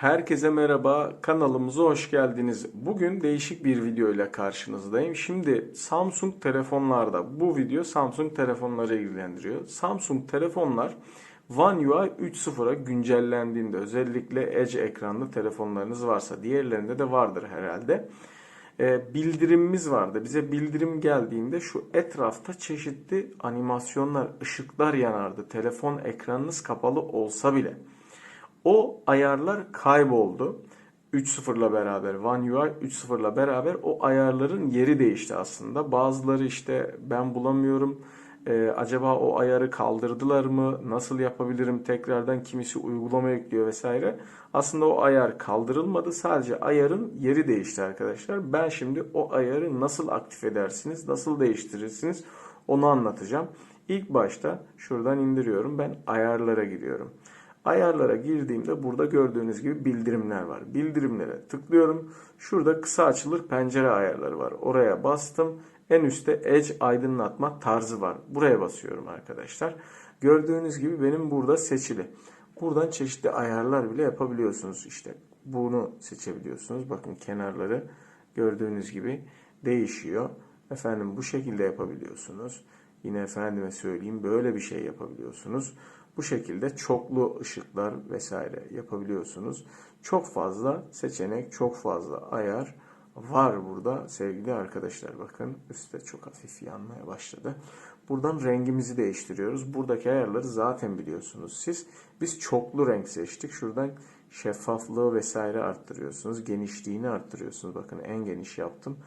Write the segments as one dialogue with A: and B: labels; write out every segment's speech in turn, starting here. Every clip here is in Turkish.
A: Herkese merhaba, kanalımıza hoş geldiniz. Bugün değişik bir video ile karşınızdayım. Şimdi Samsung telefonlarda, bu video Samsung telefonları ilgilendiriyor. Samsung telefonlar One UI 3.0'a güncellendiğinde özellikle Edge ekranlı telefonlarınız varsa, diğerlerinde de vardır herhalde. Ee, bildirimimiz vardı. Bize bildirim geldiğinde şu etrafta çeşitli animasyonlar, ışıklar yanardı. Telefon ekranınız kapalı olsa bile. O ayarlar kayboldu. 3.0'la beraber One UI 3.0'la beraber o ayarların yeri değişti aslında. Bazıları işte ben bulamıyorum. Ee, acaba o ayarı kaldırdılar mı? Nasıl yapabilirim? Tekrardan kimisi uygulama yüklüyor vesaire. Aslında o ayar kaldırılmadı. Sadece ayarın yeri değişti arkadaşlar. Ben şimdi o ayarı nasıl aktif edersiniz? Nasıl değiştirirsiniz? Onu anlatacağım. İlk başta şuradan indiriyorum. Ben ayarlara giriyorum. Ayarlara girdiğimde burada gördüğünüz gibi bildirimler var. Bildirimlere tıklıyorum. Şurada kısa açılır pencere ayarları var. Oraya bastım. En üstte Edge aydınlatma tarzı var. Buraya basıyorum arkadaşlar. Gördüğünüz gibi benim burada seçili. Buradan çeşitli ayarlar bile yapabiliyorsunuz. İşte bunu seçebiliyorsunuz. Bakın kenarları gördüğünüz gibi değişiyor. Efendim bu şekilde yapabiliyorsunuz. Yine efendime söyleyeyim böyle bir şey yapabiliyorsunuz. Bu şekilde çoklu ışıklar vesaire yapabiliyorsunuz. Çok fazla seçenek, çok fazla ayar var burada sevgili arkadaşlar. Bakın üstte çok hafif yanmaya başladı. Buradan rengimizi değiştiriyoruz. Buradaki ayarları zaten biliyorsunuz siz. Biz çoklu renk seçtik. Şuradan şeffaflığı vesaire arttırıyorsunuz. Genişliğini arttırıyorsunuz. Bakın en geniş yaptım.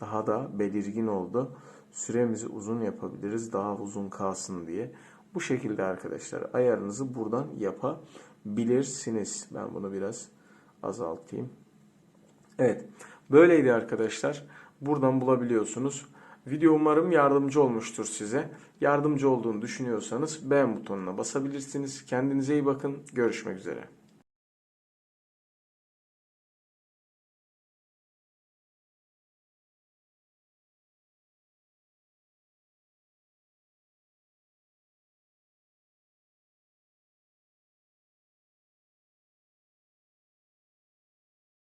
A: Daha da belirgin oldu. Süremizi uzun yapabiliriz. Daha uzun kalsın diye. Bu şekilde arkadaşlar ayarınızı buradan yapabilirsiniz. Ben bunu biraz azaltayım. Evet. Böyleydi arkadaşlar. Buradan bulabiliyorsunuz. Video umarım yardımcı olmuştur size. Yardımcı olduğunu düşünüyorsanız beğen butonuna basabilirsiniz. Kendinize iyi bakın. Görüşmek üzere.